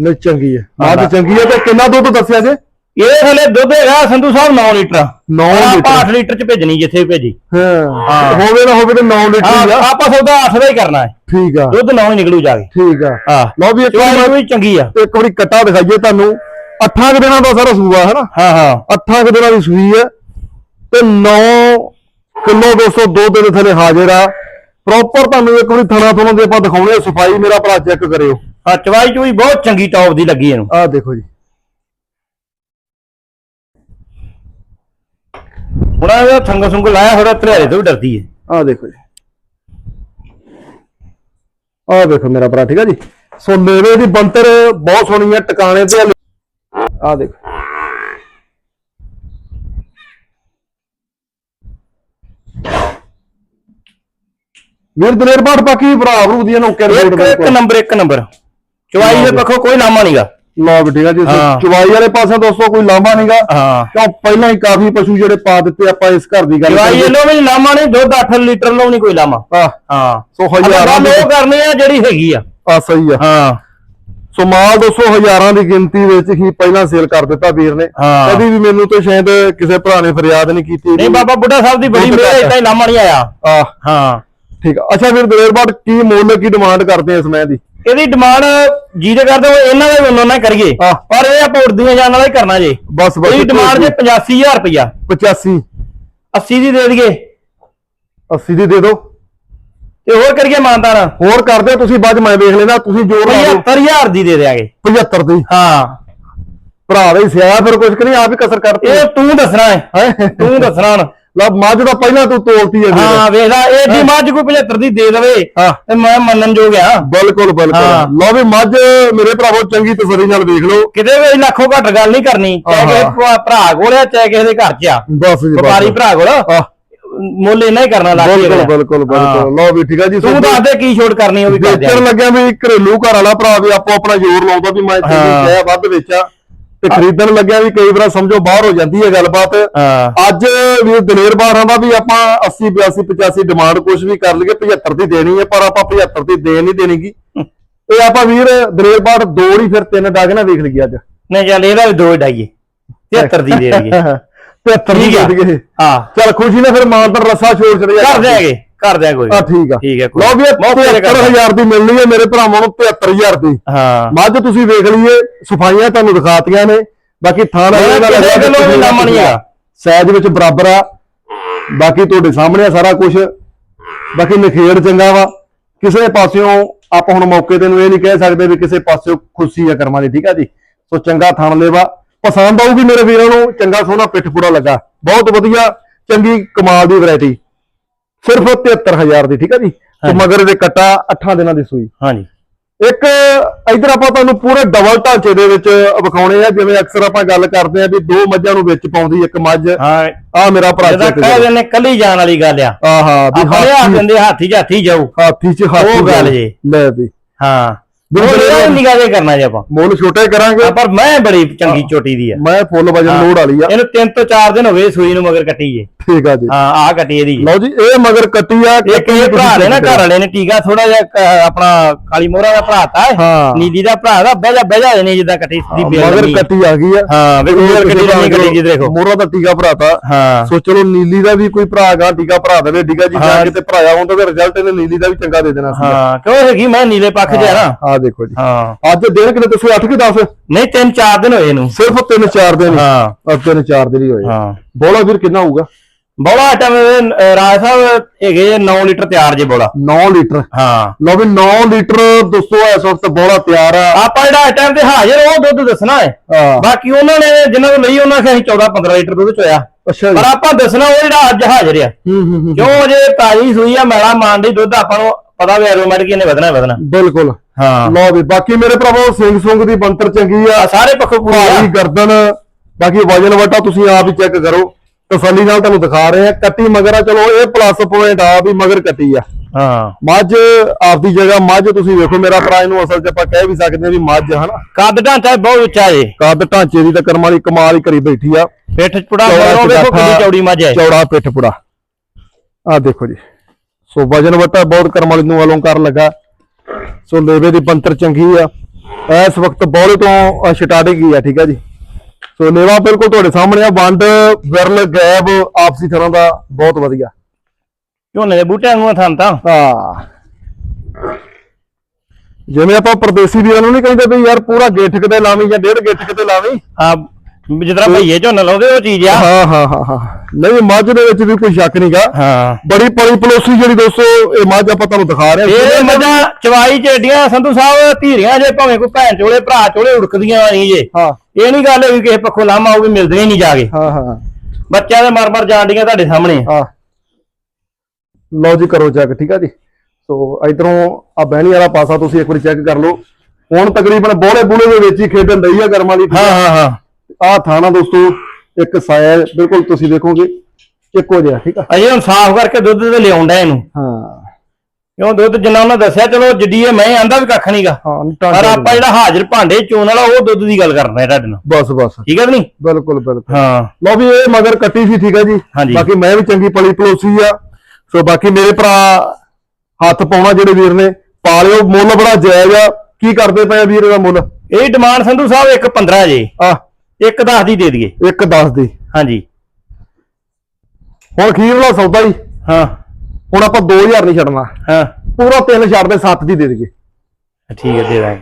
ਨਹੀਂ ਚੰਗੀ ਹੈ। ਮੱਝ ਚੰਗੀ ਹੈ ਤੇ ਕਿੰਨਾ ਦੁੱਧ ਦੱਸਿਆ ਜੇ? ਇਹ ਹਲੇ ਦੁੱਧ ਹੈਗਾ ਸੰਧੂ ਸਾਹਿਬ 9 ਲੀਟਰ। ਨੌ ਪਰ ਆਪਾਂ ਲੀਟਰ। 8 ਲੀਟਰ ਚ ਭੇਜਣੀ ਜਿੱਥੇ ਭੇਜੀ। ਹਾਂ। ਹੋਵੇ ਨਾ ਹੋਵੇ ਤੇ 9 ਲੀਟਰ ਹੀ ਆ। ਆਪਾਂ ਸੌਦਾ 8 ਦਾ ਹੀ ਕਰਨਾ ਹੈ। ਠੀਕ ਆ। ਦੁੱਧ 9 ਹੀ ਨਿਕਲੂ ਜਾ ਕੇ। ਠੀਕ ਆ। ਹਾਂ। ਲਓ ਵੀ ਇੱਕ ਵਾਰੀ ਚੰਗੀ ਆ। ਇੱਕ ਵਾਰੀ ਕੱਟਾ ਦਿਖਾਈਏ ਤੁਹਾਨੂੰ। ਅੱਠਾਂ ਕੁ ਦਿਨਾਂ ਦਾ ਸਾਰਾ ਸੂਆ ਹੈ ਨਾ? ਹਾਂ ਹਾਂ। ਅੱਠਾਂ ਕੁ ਦਿਨਾਂ ਦੀ ਸੂਈ ਹੈ ਤੇ 9 ਕਿਲੋ 202 ਦਿਨ ਥਲੇ ਹਾਜ਼ਰ ਆ। ਪ੍ਰੋਪਰ ਤੁਹਾਨੂੰ ਇੱਕ ਵਾਰੀ ਥਣਾ ਥਣਾ ਦੇ ਆਪਾਂ ਦਿਖਾਉਣੇ ਆ। ਸਫ਼ਾਈ ਮੇਰਾ ਭਰਾ ਚੈੱਕ ਕਰਿਓ। ਹਾਂ ਚਵਾਈ ਚੂਈ ਬਹੁਤ ਚੰਗੀ ਟੌਪ ਦੀ ਲੱਗੀ ਇਹਨੂੰ। ਆਹ ਦੇਖੋ ਜੀ। ਹੁਣ ਇਹਦਾ ਥੰਗ ਸੰਗ ਲਾਇਆ ਥੋੜਾ ਧਰਿਆਰੇ ਤੋਂ ਵੀ ਡਰਦੀ ਹੈ। ਆਹ ਦੇਖੋ ਜੀ। ਆਹ ਦੇਖੋ ਮੇਰਾ ਭਰਾ ਠੀਕ ਆ ਜੀ? ਸੋ ਮੇਵੇ ਦੀ ਬੰਤਰ ਬਹੁਤ ਸੋਹਣੀ ਹੈ ਟਿਕਾਣੇ ਤੇ ਆ ਦੇਖੋ। ਵੀਰ ਦਲੇਰ ਬਾਟ ਬਾਕੀ ਭਰਾ ਭਰੂ ਦੀਆਂ ਨੌਕਰ ਇੱਕ ਨੰਬਰ ਇੱਕ ਨੰਬਰ। ਚਵਾਈ ਦੇ ਪੱਖੋਂ ਕੋਈ ਲਾਮਾ ਨਹੀਂਗਾ ਲਓ ਆ ਜੀ ਹਾਂ। ਚਵਾਈ ਵਾਲੇ ਪਾਸੇ ਦੋਸਤੋ ਕੋਈ ਲਾਂਭਾ ਨਹੀਂਗਾ ਹਾਂ। ਕਿਉਂ ਪਹਿਲਾਂ ਹੀ ਕਾਫੀ ਪਸ਼ੂ ਜਿਹੜੇ ਪਾ ਦਿੱਤੇ ਆਪਾਂ ਇਸ ਘਰ ਦੀ ਗੱਲ ਚਵਾਈ ਕਰੀਏ। ਇਹਨੂੰ ਵੀ ਲਾਮਾ ਨਹੀਂ ਦੁੱਧ 8 ਲੀਟਰ ਨਹੀਂ ਕੋਈ ਲਾਮਾ। ਆਹ ਹਾਂ। ਸੋ ਹਜ਼ਾਰਾਂ ਦੀ ਉਹ ਕਰਨੀ ਆ ਜਿਹੜੀ ਹੈਗੀ ਆ। ਆ ਸਹੀ ਆ। ਹਾਂ। ਸੋ ਮਾਲ 200 ਹਜ਼ਾਰਾਂ ਦੀ ਗਿਣਤੀ ਵਿੱਚ ਹੀ ਪਹਿਲਾਂ ਸੇਲ ਕਰ ਦਿੱਤਾ ਵੀਰ ਨੇ। ਹਾਂ। ਕਦੀ ਵੀ ਮੈਨੂੰ ਤੇ ਸ਼ਾਇਦ ਕਿਸੇ ਭਰਾ ਨੇ ਫਰਿਆਦ ਨਹੀਂ ਕੀਤੀ ਨਹੀਂ ਬਾਬਾ ਬੁੱਢਾ ਸਾਹਿਬ ਦੀ ਬੜੀ ਦੁੱਧ ਮਿਹਰ ਘੱਟ। ਇਦਾਂ ਹੀ ਲਾਮਾ ਨਹੀਂ ਆਇਆ। ਆ। ਹਾਂ। ਠੀਕ ਆ। ਅੱਛਾ ਵੀਰ ਦਲੇਰ ਬਾਟ ਕੀ ਮੁੱਲ ਕੀ ਡਿਮਾਂਡ ਕਰਦੇ ਆ ਇਸ ਮੈਂ ਦੀ? ਇਹਦੀ ਡਿਮਾਂਡ ਜਿਹਦੇ ਕਰਦੇ ਉਹ ਇਹਨਾਂ ਦਾ ਵੀ ਉਹਨਾਂ ਨਾਲ ਕਰੀਏ। ਹਾਂ। ਪਰ ਇਹ ਆਪਾਂ ਉੜਦੀਆਂ ਜਾਣ ਵਾਲਾ ਹੀ ਕਰਨਾ ਜੇ। ਬਸ ਬਸ ਇਹਦੀ ਡਿਮਾਂਡ ਜੇ 85000 ਰੁਪਇਆ 85 80 ਦੀ ਦੇ ਦਈਏ। 80 ਦੀ ਦੇ ਦਿਓ ਤੇ ਹੋਰ ਕਰੀਏ ਮਾਨਦਾਰ ਹੋਰ ਕਰਦੇ ਹੋ ਤੁਸੀਂ ਬਾਅਦ 'ਚ ਮੈਂ ਵੇਖ ਲੈਣਾ ਤੁਸੀਂ ਜੋਰ ਲਾ ਦਿਓ। 75000 ਦੀ ਦੇ ਦਿਆਂਗੇ। 75 ਦੀ? ਹਾਂ। ਭਰਾ ਦਾ ਹੀ ਸਿਆ ਫਿਰ ਕੁਝ ਕਿ ਨਹੀਂ ਆਪ ਹੀ ਕਸਰ ਕਰਤੀ। ਇਹ ਤੂੰ ਦੱਸਣਾ ਹੈ। ਹੈ? ਤੂੰ ਦੱਸਣਾ ਹੁਣ। ਲਾ ਮੱਝ ਦਾ ਪਹਿਲਾਂ ਤੂੰ ਤੋਲਤੀ ਹੈ ਹਾਂ ਵੇਖ ਲੈ ਇਹ ਦੀ ਮੱਝ ਕੋਈ 75 ਦੀ ਦੇ ਦੇਵੇ ਤੇ ਮੈਂ ਮੰਨਣ ਜੋਗ ਆ। ਬਿਲਕੁਲ ਬਿਲਕੁਲ। ਲਓ ਵੀ ਮੱਝ ਮੇਰੇ ਭਰਾਵੋ ਚੰਗੀ ਤਸੱਲੀ ਨਾਲ ਵੇਖ ਲਓ। ਕਿਤੇ ਵੀ ਲੱਖੋਂ ਘੱਟ ਗੱਲ ਨਹੀਂ ਕਰਨੀ ਚਾਹੇ ਕਿਸੇ। ਭਰਾ- ਕੋਲ ਆ ਚਾਹੇ ਕਿਸੇ ਦੇ ਘਰ 'ਚ ਆ। ਬਸ ਜੀ ਬਸ। ਵਪਾਰੀ ਭਰਾ ਕੋਲ। ਮੁੱਲ ਇੰਨਾ ਹੀ ਕਰਨਾ ਲੱਗ ਬਿਲਕੁਲ ਬਿਲਕੁਲ ਬਿਲਕੁਲ। ਲਓ ਵੀ ਠੀਕ ਹੈ ਜੀ ਤੂੰ ਦੱਸ ਦੇ ਕੀ ਛੋਟ ਕਰਨੀ ਉਹ ਵੀ ਕਰ ਦਿਆਂਗੇ। ਲੱਗਿਆ ਵੀ ਘਰੇਲੂ ਘਰ ਵਾਲਾ ਭਰਾ ਵੀ ਆਪੋ ਆਪਣਾ ਜ਼ੋਰ ਲਾਉਂਦਾ ਵੀ ਮੈਂ ਚੰਗੀ ਹਾਂ। ਸ਼ੈ ਵੱਧ ਵੇਚਾਂ ਤੇ ਖਰੀਦਣ ਲੱਗਿਆ ਵੀ ਕਈ ਵਾਰ ਸਮਝੋ ਬਾਹਰ ਹੋ ਜਾਂਦੀ ਹੈ ਗੱਲਬਾਤ। ਅੱਜ ਵੀ ਦਲੇਰ ਬਾਰਾਂ ਦਾ ਵੀ ਆਪਾਂ 80 82 85 ਡਿਮਾਂਡ ਕੁਝ ਵੀ ਕਰ ਲਈਏ 75 ਦੀ ਦੇਣੀ ਹੈ ਪਰ ਆਪਾਂ 75 ਦੀ ਦੇ ਨਹੀਂ ਦੇਣੀਗੀ ਇਹ ਆਪਾਂ ਵੀਰ ਦਲੇਰ ਬਾੜ ਦੋ ਹੀ ਫਿਰ ਤਿੰਨ ਡਾਗ ਨਾ ਵੇਖ ਲਈਏ ਅੱਜ। ਨਹੀਂ ਚੱਲ ਇਹਦਾ ਵੀ ਦੋ ਹੀ ਡਾਈਏ। 73 ਦੀ ਦੇ ਦਈਏ। 73 <laughs> ਦੀ। ਦੇ ਦਈਏ। ਹਾਂ। ਚਲ ਖੁਸ਼ੀ ਨਾਲ ਫਿਰ ਮਾਨਦਰ ਰੱਸਾ ਛੋੜ ਚਲੇ ਕਰ ਦਿਆਂਗੇ ਕਰ ਦਿਆਂ ਕੋਈ। ਆ ਠੀਕ ਆ। ਠੀਕ ਹੈ, ਕੋਈ ਲਓ ਵੀ ਮੌਕੇ ਤੇ ਕਰ 73000 ਦੀ ਮਿਲਣੀ ਹੈ ਮੇਰੇ ਭਰਾਵਾਂ ਨੂੰ 73000 ਦੀ। ਹਾਂ। ਮੱਝ ਤੁਸੀਂ ਵੇਖ ਲਈਏ ਸਫਾਈਆਂ ਤੁਹਾਨੂੰ ਦਿਖਾਤੀਆਂ ਨੇ। ਬਾਕੀ ਥਾਣਾ ਵੀ ਆ। ਸਾਈਜ਼ ਵਿੱਚ ਬਰਾਬਰ ਆ। ਬਾਕੀ ਤੁਹਾਡੇ ਸਾਹਮਣੇ ਆ ਸਾਰਾ ਕੁਝ ਬਾਕੀ ਨਖੇੜ ਚੰਗਾ ਵਾ। ਕਿਸੇ ਪਾਸਿਓਂ ਆਪਾਂ ਹੁਣ ਮੌਕੇ ਤੇ ਨੂੰ ਇਹ ਨਹੀਂ ਕਹਿ ਸਕਦੇ ਵੀ ਕਿਸੇ ਪਾਸਿਓਂ ਖੁਸ਼ੀ ਆ ਕਰਮਾਂ ਦੀ ਠੀਕ ਆ ਜੀ? ਸੋ ਚੰਗਾ ਥਣ ਲੈਵਾ। ਪਸੰਦ ਆਊਗੀ ਮੇਰੇ ਵੀਰਾਂ ਨੂੰ ਚੰਗਾ ਸੋਹਣਾ ਪਿੱਠ ਪੂੜਾ ਲੱਗਾ। ਬਹੁਤ ਵਧੀਆ ਚੰਗੀ ਕਮਾਲ ਦੀ ਵੈਰਾਈਟੀ। ਸਿਰਫ 73000 ਦੀ ਠੀਕ ਆ ਜੀ? ਤੇ। ਮਗਰ ਦੇ ਕੱਟਾ 8 ਦਿਨਾਂ ਦੀ ਸੂਈ। ਹਾਂਜੀ। ਇੱਕ ਇਧਰ ਆਪਾਂ ਤੁਹਾਨੂੰ ਪੂਰੇ ਡਬਲ ਢਾਂਚੇ ਦੇ ਵਿੱਚ ਵਿਖਾਉਣੇ ਆ ਜਿਵੇਂ ਅਕਸਰ ਆਪਾਂ ਗੱਲ ਕਰਦੇ ਆ ਵੀ ਦੋ ਮੱਝਾਂ ਨੂੰ ਵਿੱਚ ਪਾਉਂਦੀ ਇੱਕ ਮੱਝ। ਹਾਂ। ਆ ਮੇਰਾ ਭਰਾ ਚੈੱਕ ਕਹਿ ਦਿੰਦੇ ਕੱਲੀ ਜਾਣ ਵਾਲੀ ਗੱਲ ਆ। ਆਹਾ ਵੀ ਹਾਥੀ ਦਿੰਦੇ ਹਾਥੀ ਜਾਥੀ ਜਾਊ। ਹਾਥੀ ਚ ਹਾਥੀ ਉਹ ਗੱਲ ਜਾਊ। ਜੀ। ਲੈ ਵੀ। ਹਾਂ। ਉਹ ਇਹ- ਨਿਗਾਹ ਦੇ ਕਰਨਾ ਜੇ ਆਪਾਂ। ਮੁੱਲ ਛੋਟੇ ਕਰਾਂਗੇ। ਹਾਂ, ਪਰ ਮੈਂ ਬੜੀ ਚੰਗੀ ਚੋਟੀ ਦੀ ਆ। ਮੈਂ ਫੁੱਲ ਵਜਨ। ਲੋਡ ਵਾਲੀ ਆ। ਇਹਨੂੰ 3 ਤੋਂ 4 ਦਿਨ ਹੋ ਗਏ ਸੂਈ ਨੂੰ ਮਗਰ ਕੱਟੀ ਜੇ। ਠੀਕ ਆ ਜੀ। ਹਾਂ ਆਹ ਕੱਟੀ ਇਹਦੀ ਲਓ ਜੀ ਇਹ ਮਗਰ ਕੱਟੀ ਆ ਇਹ ਭਰਾ ਨੇ ਨਾ ਘਰ ਵਾਲੇ ਨੇ ਟੀਕਾ ਥੋੜਾ ਜਿਹਾ ਆਪਣਾ ਕਾਲੀ ਮੋਹਰਾ ਦਾ ਭਰਾ ਤਾ। ਨੀਲੀ ਦਾ ਭਰਾ ਦਾ ਬਹਿ ਜਾ ਬਹਿ ਜਾ ਨਹੀਂ ਜਿੱਦਾਂ ਕੱਟੀ ਦੀ ਮਗਰ। ਕੱਟੀ ਆ ਗਈ ਆ। ਹਾਂ ਵੇਖੋ ਮਗਰ ਕੱਟੀ ਨਹੀਂ ਕੱਟੀ ਜੀ ਦੇਖੋ। ਮੋਹਰਾ ਦਾ ਟੀਕਾ ਭਰਾਤਾ ਹਾਂ। ਸੋ ਚਲੋ ਨੀਲੀ ਦਾ ਵੀ ਕੋਈ ਭਰਾ ਗਾ ਟੀਕਾ ਭਰਾ ਦੇਵੇ ਟੀਕਾ ਜੀ ਜਾਂ। ਕਿਤੇ ਭਰਾਇਆ ਹੁੰਦਾ ਤਾਂ ਰਿਜ਼ਲਟ ਇਹਨੇ ਨੀਲੀ ਦਾ ਵੀ ਚੰਗਾ ਦੇ ਦੇਣਾ ਸੀ। ਹਾਂ ਕਿਉਂ ਹੈਗੀ ਮੈਂ ਨੀਲੇ ਪੱਖ ਆ ਨਾ। ਆ ਦੇਖੋ ਜੀ। ਹਾਂ। ਅੱਜ ਦਿਨ ਕਿਤੇ ਤੁਸੀਂ 8 ਕਿ 10 ਨਹੀਂ 3-4 ਦਿਨ ਹੋਏ ਇਹਨੂੰ। ਸਿਰਫ 3-4 ਦਿਨ ਹੀ। ਆ 3-4 ਦਿਨ ਹੀ ਹੋਏ। ਹਾਂ। ਬੋਲਾ ਵੀਰ ਕਿੰਨਾ ਹੋਊਗਾ? ਬੋਲਾ ਆਟਾ ਰਾਜ ਸਾਹਿਬ ਹੈਗੇ 9 ਲੀਟਰ ਤਿਆਰ ਜੇ ਬੋਲਾ। 9 ਲੀਟਰ। ਹਾਂ। ਲਓ ਵੀ 9 ਲੀਟਰ ਦੋਸਤੋ ਇਸ ਵਕਤ ਬੋਲਾ ਤਿਆਰ ਆ। ਆਪਾਂ ਜਿਹੜਾ ਟਾਈਮ ਤੇ ਹਾਜ਼ਰ ਉਹ ਦੁੱਧ ਦੱਸਣਾ ਹੈ। ਬਾਕੀ ਉਹਨਾਂ ਨੇ ਜਿਨ੍ਹਾਂ ਨੂੰ ਲਈ ਉਹਨਾਂ ਨੇ 14-15 ਲੀਟਰ ਦੁੱਧ ਚੋਇਆ। ਅੱਛਾ ਪਰ ਆਪਾਂ ਦੱਸਣਾ ਉਹ ਜਿਹੜਾ ਅੱਜ ਹਾਜ਼ਰ ਆ। ਹੂੰ ਹੂੰ ਹੂੰ। ਕਿਉਂ ਜੇ ਤਾਜੀ ਸੂਈ ਆ ਮੈਲਾ ਮਾਨ ਦੀ ਦੁੱਧ ਆਪਾਂ ਨੂੰ ਪਤਾ ਵੀ ਆਟੋਮੈਟਿਕ ਇਹਨੇ ਵਧਣਾ ਵਧਣਾ। ਬਿਲਕੁਲ। ਹਾਂ। ਲਓ ਵੀ ਬਾਕੀ ਮੇਰੇ ਭਰਾਵੋ ਸਿੰਘ ਸੁੰਗ ਦੀ ਬੰਤਰ ਚੰਗੀ ਆ। ਸਾਰੇ ਪੱਖੋਂ ਪੂਰੀ ਗਰਦਨ। ਬਾਕੀ ਵਜਨ ਵਟਾ ਤੁਸੀਂ ਆਪ ਹੀ ਚੈੱਕ ਕਰੋ। ਤਸੱਲੀ ਨਾਲ ਤੁਹਾਨੂੰ ਦਿਖਾ ਰਹੇ ਆ। ਕੱਟੀ ਮਗਰ ਆ ਚਲੋ ਇਹ ਪਲੱਸ ਪੁਆਇੰਟ ਆ ਵੀ ਮਗਰ ਕੱਟੀ ਆ। ਹਾਂ। ਮੱਝ ਆਪਦੀ ਜਗ੍ਹਾ ਮੱਝ ਤੁਸੀਂ ਵੇਖੋ ਮੇਰਾ ਭਰਾ ਇਹਨੂੰ ਅਸਲ 'ਚ ਆਪਾਂ ਕਹਿ ਵੀ ਸਕਦੇ ਆ ਵੀ ਮੱਝ ਹਨਾ? ਕੱਦ ਢਾਂਚਾ ਬਹੁਤ ਉੱਚਾ ਜੇ। ਕੱਦ ਢਾਂਚੇ ਦੀ ਤਾਂ ਕਰਮ ਵਾਲੀ ਕਮਾਲ ਹੀ ਕਰੀ ਬੈਠੀ ਆ। ਪਿੱਠ ਮਗਰੋਂ ਵੇਖੋ ਕਿੰਨੀ ਚੌੜੀ ਮੱਝ ਹੈ। ਚੌੜਾ ਪਿੱਠ ਪੁੜਾ। ਆ ਦੇਖੋ ਜੀ। ਸੋ ਵਜਨ ਵਟਾ ਬਹੁਤ ਕਰਮ ਵਾਲੀ ਨੂੰ ਵੱਲੋਂ ਕਰਨ ਲੱਗਾ। ਸੋ ਲੇਵੇ ਦੀ ਬੰਤਰ ਚੰਗੀ ਆ। ਇਸ ਵਕਤ ਬੌਲੇ ਤੋਂ ਸਟਾਰਟਿੰਗ ਹੀ ਆ ਠੀਕ ਆ ਜੀ? ਸੋ ਲੇਵਾ ਬਿਲਕੁਲ ਤੁਹਾਡੇ ਸਾਹਮਣੇ ਆ। ਵੰਡ ਵਿਰਲ ਗੈਬ ਆਪਸੀ ਤਰ੍ਹਾਂ ਦਾ ਬਹੁਤ ਵਧੀਆ। ਝੋਨੇ ਦੇ ਬੂਟਿਆਂ ਨੂੰ ਥਾਂ ਤਾਂ ਹਾਂ। ਜਿਵੇਂ ਆਪਾਂ ਪਰਦੇਸੀ ਵੀਰਾਂ ਨੂੰ ਨਹੀਂ ਕਹਿੰਦੇ ਵੀ ਯਾਰ ਪੂਰਾ ਗੇਠ ਕਿਤੇ ਲਾਵੀਂ ਜਾਂ ਡੇਢ ਗੇਠ ਕਿਤੇ ਲਾਵੀਂ। ਆ ਜਿੱਦਾਂ ਭਈਏ ਝੋਨਾ ਲਾਉਂਦੇ ਉਹ ਚੀਜ਼ ਆ। ਹਾਂ ਹਾਂ ਹਾਂ ਹਾਂ। ਨਹੀਂ ਮੱਝ ਦੇ ਵਿੱਚ ਵੀ ਕੋਈ ਸ਼ੱਕ ਨਹੀਂਗਾ ਹਾਂ। ਬੜੀ ਪਲੀ ਪਲੋਸੀ ਜਿਹੜੀ ਦੋਸਤੋ ਇਹ ਮੱਝ ਆਪਾਂ ਤੁਹਾਨੂੰ ਦਿਖਾ ਰਹੇ ਇਹ ਮੱਝਾਂ ਚਵਾਈ ਚ ਏਡੀਆਂ ਸੰਧੂ ਸਾਹਿਬ ਧੀਰੀਆਂ ਜੇ ਭਾਵੇਂ ਕੋਈ ਭੈਣ ਚੋਲੇ ਭਰਾ ਚੋਲੇ ਉੜਕਦੀਆਂ ਨਹੀਂ ਜੇ। ਹਾਂ। ਇਹ ਨਹੀਂ ਗੱਲ ਵੀ ਕਿਸੇ ਪੱਖੋਂ ਲਾਮਾ ਉਹ ਵੀ ਮਿਲਦੇ ਹੀ ਨਹੀਂ ਜਾ ਕੇ। ਹਾਂ ਹਾਂ। ਬੱਚਿਆਂ ਦੇ ਮਰ ਮਰ ਜਾਂਦੀਆਂ ਤੁਹਾਡੇ ਸਾਹਮਣੇ। ਹਾਂ। ਲਓ ਜੀ ਕਰੋ ਚੈੱਕ ਠੀਕ ਆ ਜੀ? ਸੋ ਇਧਰੋਂ ਆ ਬਹਿਣੀ ਵਾਲਾ ਪਾਸਾ ਤੁਸੀਂ ਇੱਕ ਵਾਰੀ ਚੈੱਕ ਕਰ ਲਓ। ਹੁਣ ਤਕਰੀਬਨ ਬੋਲੇ ਬੂਲੇ ਦੇ ਵਿੱਚ ਹੀ ਖੇਡਣ ਦਈ ਆ ਕਰਮਾਂ ਦੀ ਹਾਂ ਹਾਂ ਹਾਂ। ਆ ਥਾਣਾ ਦੋਸਤੋ ਇੱਕ ਸਾਇਆ ਹੈ, ਬਿਲਕੁਲ ਤੁਸੀਂ ਦੇਖੋਗੇ ਇੱਕੋ ਜਿਹਾ ਠੀਕ ਆ? ਅਜੇ ਹੁਣ ਸਾਫ਼ ਕਰਕੇ ਦੁੱਧ ਤੇ ਲਿਆਉਂਦਾ ਇਹਨੂੰ। ਹਾਂ। ਕਿਉਂ ਦੁੱਧ ਜਿੰਨਾ ਉਹਨਾਂ ਦੱਸਿਆ ਚਲੋ ਜਿੱਡੀ ਇਹ ਮੈਂ ਆਂਦਾ ਵੀ ਕੱਖ ਨਹੀਂਗਾ ਹਾਂ ਪਰ ਆਪਾਂ ਜਿਹੜਾ ਹਾਜ਼ਰ ਭਾਂਡੇ ਚੋਣ ਵਾਲਾ ਉਹ ਦੁੱਧ ਦੀ ਗੱਲ ਕਰਨਾ ਹੈ ਤੁਹਾਡੇ ਨਾਲ। ਬਸ ਬਸ। ਠੀਕ ਹੈ ਨਹੀਂ? ਬਿਲਕੁਲ ਬਿਲਕੁਲ। ਹਾਂ। ਲਓ ਵੀ ਇਹ ਮਗਰ ਕੱਟੀ ਸੀ ਠੀਕ ਆ ਜੀ। ਬਾਕੀ ਮੈਂ ਵੀ ਚੰਗੀ ਪਲੀ ਪਲੋਸੀ ਆ। ਸੋ ਬਾਕੀ ਮੇਰੇ ਭਰਾ ਹੱਥ ਪਾਉਣਾ ਜਿਹੜੇ ਵੀਰ ਨੇ ਪਾ ਲਿਓ। ਮੁੱਲ ਬੜਾ ਜਾਇਜ਼ ਆ। ਕੀ ਕਰਦੇ ਪਏ ਆ ਵੀਰ ਇਹਦਾ ਮੁੱਲ? ਇਹ ਡਿਮਾਂਡ ਸੰਧੂ ਸਾਹਿਬ ਇੱਕ 15 ਜੇ। ਆ ਇੱਕ 10 ਦੀ ਦੇ ਦਈਏ। ਇੱਕ 10 ਦੀ। ਹਾਂਜੀ। ਹੁਣ ਖੀਰਲਾ ਸੌਦਾ ਹੀ। ਹਾਂ। ਹੁਣ ਆਪਾਂ 2000 ਨਹੀਂ ਛੱਡਣਾ। ਹਾਂ। ਪੂਰਾ 3 ਛੱਡ ਦੇ 7 ਦੀ ਦੇ ਦੇਗੇ ਠੀਕ ਹੈ ਦੇ ਦਾਂਗੇ।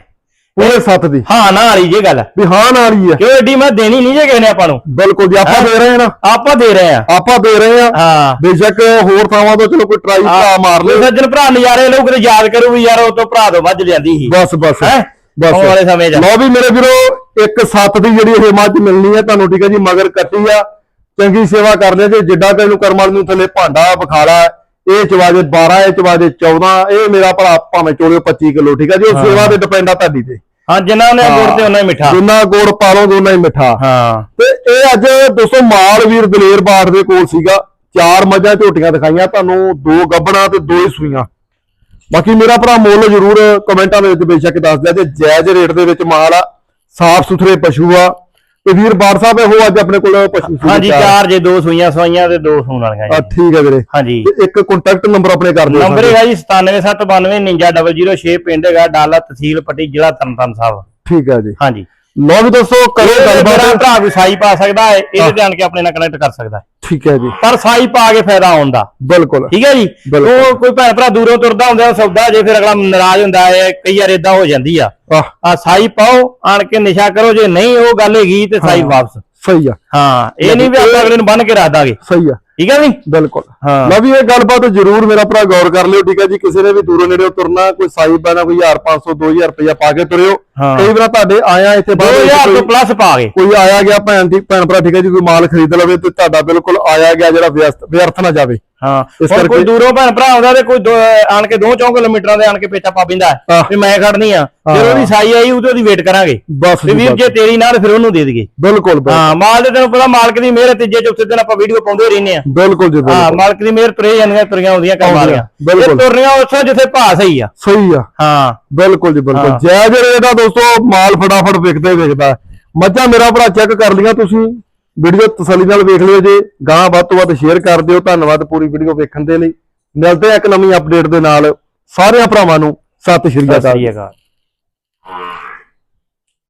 ਪੂਰੇ 7 ਦੀ। ਹਾਂ ਨਾ ਵਾਲੀ ਜੇ ਗੱਲ। ਵੀ ਹਾਂ ਨਾਲ ਹੀ ਆ। ਕਿਉਂ ਏਡੀ ਮੈਂ ਦੇਣੀ ਨਹੀਂ ਜੇ ਕਿਸੇ ਨੇ ਆਪਾਂ ਨੂੰ। ਬਿਲਕੁਲ ਜੀ ਆਪਾਂ? ਦੇ ਰਹੇ ਆ ਨਾ। ਆਪਾਂ ਦੇ ਰਹੇ ਆ। ਆਪਾਂ ਦੇ ਰਹੇ ਆ। ਹਾਂ। ਬੇਸ਼ੱਕ ਹੋਰ ਥਾਵਾਂ ਤੋਂ ਚਲੋ ਕੋਈ ਟਰਾਈ ਭਰਾ ਮਾਰ ਲੇ ਸੱਜਣ ਭਰਾ ਨਜ਼ਾਰੇ ਲੋਕ ਤੇ ਯਾਦ ਕਰੂ ਵੀ ਯਾਰ ਉਹ ਤੋਂ ਭਰਾ ਤੋਂ ਵੱਧ ਲਿਆਂਦੀ ਸੀ। ਬਸ ਬਸ। ਹੈਂ? ਬਸ। ਵਾਲੇ ਸਮੇਂ 'ਚ। ਲਓ ਵੀ ਮੇਰੇ ਵੀਰੋ ਇੱਕ ਸੱਤ ਦੀ ਜਿਹੜੀ ਇਹ ਮੱਝ ਮਿਲਣੀ ਹੈ ਤੁਹਾਨੂੰ ਠੀਕ ਹੈ ਜੀ ਮਗਰ ਕੱਟੀ ਆ। ਚੰਗੀ ਸੇਵਾ ਕਰ ਲਿਆ ਜੇ ਜਿੱਡਾ ਤੈਨੂੰ ਕਰਮਾਂ ਨੂੰ ਥੱਲੇ ਭਾਂਡਾ ਬਖਾਲਾ ਇਹ ਚਵਾਜੇ 12 ਇਹ ਚਵਾਜੇ 14 ਇਹ ਮੇਰਾ ਭਰਾ ਭਾਵੇਂ ਚੋਲਿਓ 25 ਕਿਲੋ ਠੀਕ ਹੈ ਜੀ? ਉਹ ਸੇਵਾ ਤੇ ਡਿਪੈਂਡ ਆ ਤੁਹਾਡੀ ਤੇ। ਹਾਂ ਜਿੰਨਾ ਨੇ ਗੁੜ ਤੇ ਉਹਨਾਂ ਹੀ ਮਿੱਠਾ। ਜਿੰਨਾ ਗੁੜ ਪਾ ਲਓ ਦੋਨਾ ਹੀ ਮਿੱਠਾ। ਹਾਂ। ਤੇ ਇਹ ਅੱਜ ਦੋਸਤੋ ਮਾਲ ਵੀਰ ਦਲੇਰ ਬਾੜ ਦੇ ਕੋਲ ਸੀਗਾ। ਚਾਰ ਮੱਝਾਂ ਝੋਟੀਆਂ ਦਿਖਾਈਆਂ ਤੁਹਾਨੂੰ ਦੋ ਗੱਬਣਾ ਤੇ ਦੋ ਹੀ ਸੂਈਆਂ। ਬਾਕੀ ਮੇਰਾ ਭਰਾ ਮੁੱਲ ਜ਼ਰੂਰ ਕਮੈਂਟਾਂ ਦੇ ਵਿੱਚ ਬੇਸ਼ੱਕ ਦੱਸ ਦਿਆ ਜੇ ਜਾਇਜ਼ ਰੇਟ ਦੇ ਵਿੱਚ ਮਾਲ ਆ। ਸਾਫ਼ ਸੁਥਰੇ ਪਸ਼ੂ ਆ। ਤੇ ਵੀਰ ਬਾੜ ਸਾਹਿਬ ਇਹੋ ਅੱਜ ਆਪਣੇ ਕੋਲ ਪਸ਼ੂ ਸੀ ਹਾਂਜੀ ਚਾਰ। ਜੇ ਦੋ ਸੂਈਆਂ ਸਵਾਈਆਂ ਤੇ ਦੋ ਸੂਣ ਵਾਲੀਆਂ ਆ ਜੀ। ਠੀਕ ਹੈ ਵੀਰੇ। ਹਾਂਜੀ। ਇੱਕ ਕੰਟੈਕਟ ਨੰਬਰ ਆਪਣੇ ਕਰ ਦਿਓ ਨੰਬਰ ਹੈਗਾ ਜੀ 9792 ਪਿੰਡ ਹੈਗਾ ਡਾਲਾ ਤਹਿਸੀਲ ਪੱਟੀ ਜ਼ਿਲ੍ਹਾ ਤਰਨਤਾਰਨ ਸਾਹਿਬ। ਠੀਕ ਹੈ ਜੀ। ਹਾਂਜੀ। ਲਓ ਵੀ ਦੋਸਤੋ ਕਰੋ ਮੇਰਾ ਗੱਲਬਾਤ ਭਰਾ ਵੀ ਸਾਈ ਪਾ ਸਕਦਾ ਹੈ ਇਹਦੇ ਤੇ ਆਣ ਕੇ ਆਪਣੇ ਨਾਲ ਕਨੈਕਟ ਕਰ ਸਕਦਾ ਹੈ। ਠੀਕ ਹੈ ਜੀ। ਪਰ ਸਾਈ ਪਾ ਕੇ ਫਾਇਦਾ ਆਉਂਦਾ ਬਿਲਕੁਲ। ਠੀਕ ਹੈ ਜੀ? ਬਿਲਕੁਲ। ਉਹ ਕੋਈ ਭੈਣ ਭਰਾ ਦੂਰੋਂ ਤੁਰਦਾ ਹੁੰਦਾ ਸੌਦਾ ਜੇ ਫਿਰ ਅਗਲਾ ਨਾਰਾਜ਼ ਹੁੰਦਾ ਹੈ ਕਈ ਵਾਰ ਇਦਾਂ ਹੋ ਜਾਂਦੀ ਆ। ਆਹ ਆ ਸਾਈ ਪਾਓ ਆਣ ਕੇ ਨਿਸ਼ਾ ਕਰੋ ਜੇ ਨਹੀਂ ਉਹ ਗੱਲ ਹੈਗੀ ਤੇ ਸਾਈ ਵਾਪਸ। ਸਹੀ ਆ। ਹਾਂ ਇਹ ਨਹੀਂ ਵੀ ਆਪਾਂ ਅਗਲੇ ਨੂੰ ਬੰਨ ਕੇ ਰੱਖ ਦਾਂਗੇ। ਸਹੀ ਆ। ਠੀਕ ਹੈ ਵੀ? ਬਿਲਕੁਲ। ਹਾਂ। ਲਓ ਵੀ ਇਹ ਗੱਲਬਾਤ ਜ਼ਰੂਰ ਮੇਰਾ ਭਰਾ ਗੌਰ ਕਰ ਲਿਓ ਠੀਕ ਹੈ ਜੀ? ਕਿਸੇ ਨੇ ਵੀ ਦੂਰੋਂ ਨੇੜੇੋਂ ਤੁਰਨਾ ਕੋਈ ਸਾਈ ਪੈਣਾ ਕੋਈ 1500 2000 ਰੁਪਇਆ ਪਾ ਕੇ ਤੁਰਿਓ। ਕਈ ਵਾਰ ਤੁਹਾਡੇ ਆਇਆ ਇੱਥੇ ਬਾਹਰ 2000 ਤੋਂ ਪਲੱਸ ਪਾ ਕੇ। ਕੋਈ ਆਇਆ ਗਿਆ ਭੈਣ ਦੀ ਭੈਣ ਭਰਾ ਠੀਕ ਹੈ ਜੀ? ਕੋਈ ਮਾਲ ਖਰੀਦ ਲਵੇ ਤੇ ਤੁਹਾਡਾ ਬਿਲਕੁਲ ਆਇਆ ਗਿਆ ਜਿਹੜਾ ਵਿਅਰਥ ਨਾ ਜਾਵੇ। ਹਾਂ। ਇਸ ਹੁਣ ਕੋਈ ਕਰਕੇ- ਦੂਰੋਂ ਭੈਣ ਭਰਾ ਆਉਂਦਾ ਤੇ ਕੋਈ ਦੋ- ਆਣ ਕੇ 2-4 ਕਿਲੋਮੀਟਰਾਂ ਦੇ ਆਣ ਕੇ ਪੇਚਾ ਪਾ ਬਿੰਦਾ ਆਹ। ਵੀ ਮੈਂ ਖੜਨੀ ਆ। ਜਦੋਂ ਹਾਂ। ਉਹਦੀ ਸਾਈ ਆਈ ਉਦੋਂ ਦੀ ਵੇਟ ਕਰਾਂਗੇ। ਬਸ ਤੇ ਜੀ, ਵੀਰ ਬਸ। ਜੇ ਤੇਰੀ ਨਾਲ ਫਿਰ ਉਹਨੂੰ ਦੇ ਦਈਏ। ਬਿਲਕੁਲ ਬਿਲਕੁਲ। ਹਾਂ ਮਾਲ ਦੇ ਤੈਨੂੰ ਪਤਾ ਮਾਲਕ ਦੀ ਮਿਹਰ ਹੈ, ਤੀਜੇ ਚੌਥੇ ਦਿਨ ਆਪਾਂ ਵੀਡੀਓ ਪਾਉਂਦੇ ਰਹਿੰਦੇ ਆ ਬਿਲਕੁਲ ਜੀ ਹਾਂ ਬਿਲਕੁਲ। ਮਾਲਕ ਦੀ ਮਿਹਰ ਤੁਰੇ ਜਾਂਦੀਆਂ ਤੁਰੀਆਂ ਆਉਂਦੀਆਂ ਕੰਮ ਆਉਂਦੀਆਂ, ਵਾਲੀਆਂ। ਬਿਲਕੁਲ। ਇਹ ਤੁਰਨੀਆਂ ਉੱਥੇ ਜਿੱਥੇ ਭਾਅ ਸਹੀ ਆ। ਸਹੀ ਆ। ਹਾਂ। ਬਿਲਕੁਲ ਜੀ ਬਿਲਕੁਲ। ਹਾਂ। ਜੈ ਜੈ ਰੇਟ ਆ ਦੋਸਤੋ ਮਾਲ ਫਟਾਫਟ ਵਿਕਦੇ ਵਿਕਦਾ ਮੱਝਾਂ ਮੇਰਾ ਭਰਾ ਚੈੱਕ ਕਰ ਲੀਆਂ ਤੁਸੀਂ। ਵੀਡੀਓ ਤਸੱਲੀ ਨਾਲ ਵੇਖ ਲਿਓ ਜੇ। ਗਾਂ ਵੱਧ ਤੋਂ ਵੱਧ ਸ਼ੇਅਰ ਕਰ ਦਿਓ। ਧੰਨਵਾਦ ਪੂਰੀ ਵੀਡੀਓ ਵੇਖਣ ਦੇ ਲਈ। ਮਿਲਦੇ ਆ ਇੱਕ ਨਵੀਂ ਅਪਡੇਟ ਦੇ ਨਾਲ। ਸਾਰਿਆਂ ਭਰਾਵਾਂ ਨੂੰ ਸਤਿ ਸ਼੍ਰੀ ਸਤਿ ਸ੍ਰੀ ਅਕਾਲ।